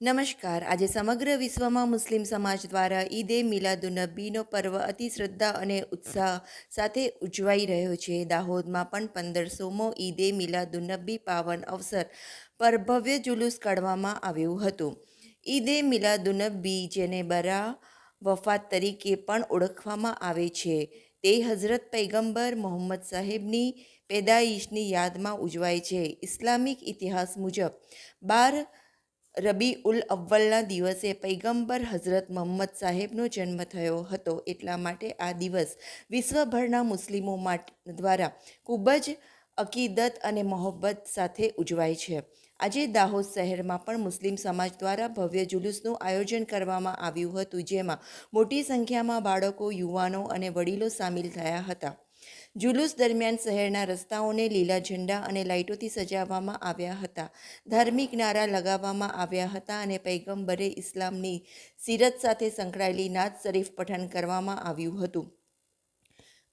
નમસ્કાર. આજે સમગ્ર વિશ્વમાં મુસ્લિમ સમાજ દ્વારા ઈદે મિલાદુનબીનો પર્વ અતિ શ્રદ્ધા અને ઉત્સાહ સાથે ઉજવાઈ રહ્યો છે. દાહોદમાં પણ પંદરસોમો ઈદે મિલાદુનબી પાવન અવસર પર ભવ્ય જુલુસ કાઢવામાં આવ્યું હતું. ઈદે મિલાદુનબી, જેને બરા વફાત તરીકે પણ ઓળખવામાં આવે છે, તે હઝરત પૈગંબર મોહમ્મદ સાહેબની પેદાઈશની યાદમાં ઉજવાય છે. ઇસ્લામિક ઇતિહાસ મુજબ બાર રબી ઉલ અવ્વલના દિવસે પૈગંબર હઝરત મોહમ્મદ સાહેબનો જન્મ થયો હતો. એટલા માટે આ દિવસ વિશ્વભરના મુસ્લિમો દ્વારા ખૂબ જ અકીદત અને મોહબ્બત સાથે ઉજવાય છે. આજે દાહોદ શહેરમાં પણ મુસ્લિમ સમાજ દ્વારા ભવ્ય જુલુસનું આયોજન કરવામાં આવ્યું હતું, જેમાં મોટી સંખ્યામાં બાળકો, યુવાનો અને વડીલો સામેલ થયા હતા. જુલુસ દરમિયાન શહેરના રસ્તાઓને લીલા ઝંડા અને લાઇટોથી સજાવવામાં આવ્યા હતા. ધાર્મિક નારા લગાવવામાં આવ્યા હતા અને પૈગંબરે ઇસ્લામની સિરત સાથે સંકળાયેલી નાત શરીફ પઠન કરવામાં આવ્યું હતું.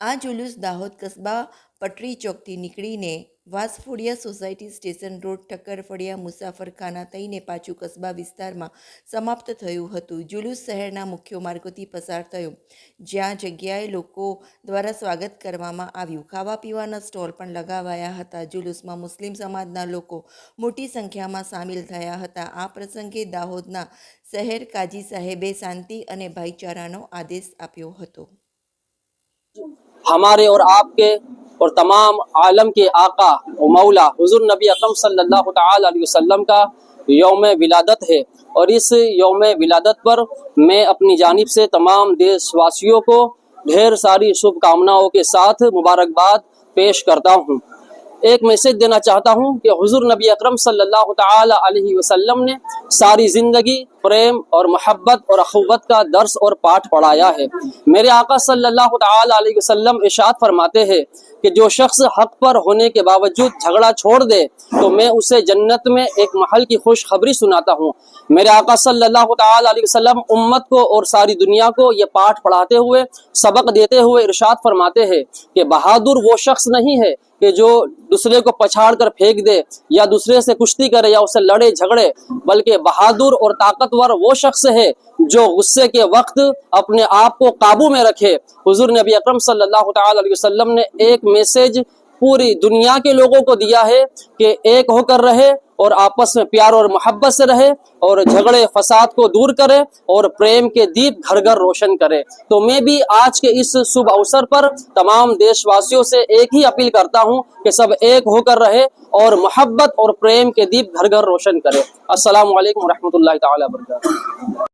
આ જુલુસ દાહોદ કસ્બા પટરી ચોકથી નીકળીને Vasphodiya society station road Thakkarfaliya Musafarkhana થઈને પાછું કસ્બા વિસ્તારમાં સમાપ્ત થયું હતું. જુલુસ શહેરના મુખ્ય માર્ગોથી પસાર થયો. જ્યાં જગ્યાએ લોકો દ્વારા સ્વાગત કરવામાં આવ્યું. ખાવા પીવાના સ્ટોલ પણ લગાવાયા હતા. જુલુસમાં મુસ્લિમ સમાજના લોકો મોટી સંખ્યામાં સામેલ થયા હતા. આ પ્રસંગે દાહોદના શહેર કાજી સાહેબે શાંતિ અને ભાઈચારાનો આદેશ આપ્યો હતો. હમારે ઓર આપકે اور تمام عالم کے آقا و مولا حضور نبی اکرم صلی اللہ تعالی علیہ وسلم کا یوم ولادت ہے۔ اور اس یوم ولادت پر میں اپنی جانب سے تمام دیش واسیوں کو ڈھیر ساری شبھ کامناؤں کے ساتھ مبارکباد پیش کرتا ہوں۔ ایک میسج دینا چاہتا ہوں کہ حضور نبی اکرم صلی اللہ تعالی علیہ وسلم نے ساری زندگی پریم اور محبت اور اخوت کا درس اور پاٹ پڑھایا ہے۔ میرے آقا صلی اللہ تعالی علیہ وسلم اشاد فرماتے ہیں کہ جو شخص حق پر ہونے کے باوجود جھگڑا چھوڑ دے، تو میں اسے جنت میں ایک محل کی خوشخبری سناتا ہوں۔ میرے آقا صلی اللہ تعالی علیہ وسلم امت کو اور ساری دنیا کو یہ پاٹ پڑھاتے ہوئے سبق دیتے ہوئے ارشاد فرماتے ہیں کہ بہادر وہ شخص نہیں ہے کہ جو دوسرے کو پچھاڑ کر پھینک دے یا دوسرے سے کشتی کرے یا اسے لڑے جھگڑے، بلکہ بہادر اور طاقت طاقتور وہ شخص ہے جو غصے کے وقت اپنے آپ کو قابو میں رکھے۔ حضور نبی اکرم صلی اللہ تعالی علیہ وسلم نے ایک میسج پوری دنیا کے لوگوں کو دیا ہے کہ ایک ہو کر رہے اور آپس میں پیار اور محبت سے رہے اور جھگڑے فساد کو دور کرے اور پریم کے دیپ گھر گھر روشن کرے۔ تو میں بھی آج کے اس شبھ اوسر پر تمام دیش واسیوں سے ایک ہی اپیل کرتا ہوں کہ سب ایک ہو کر رہے اور محبت اور پریم کے دیپ گھر گھر روشن کرے۔ السلام علیکم ورحمۃ اللہ تعالیٰ برکاتہ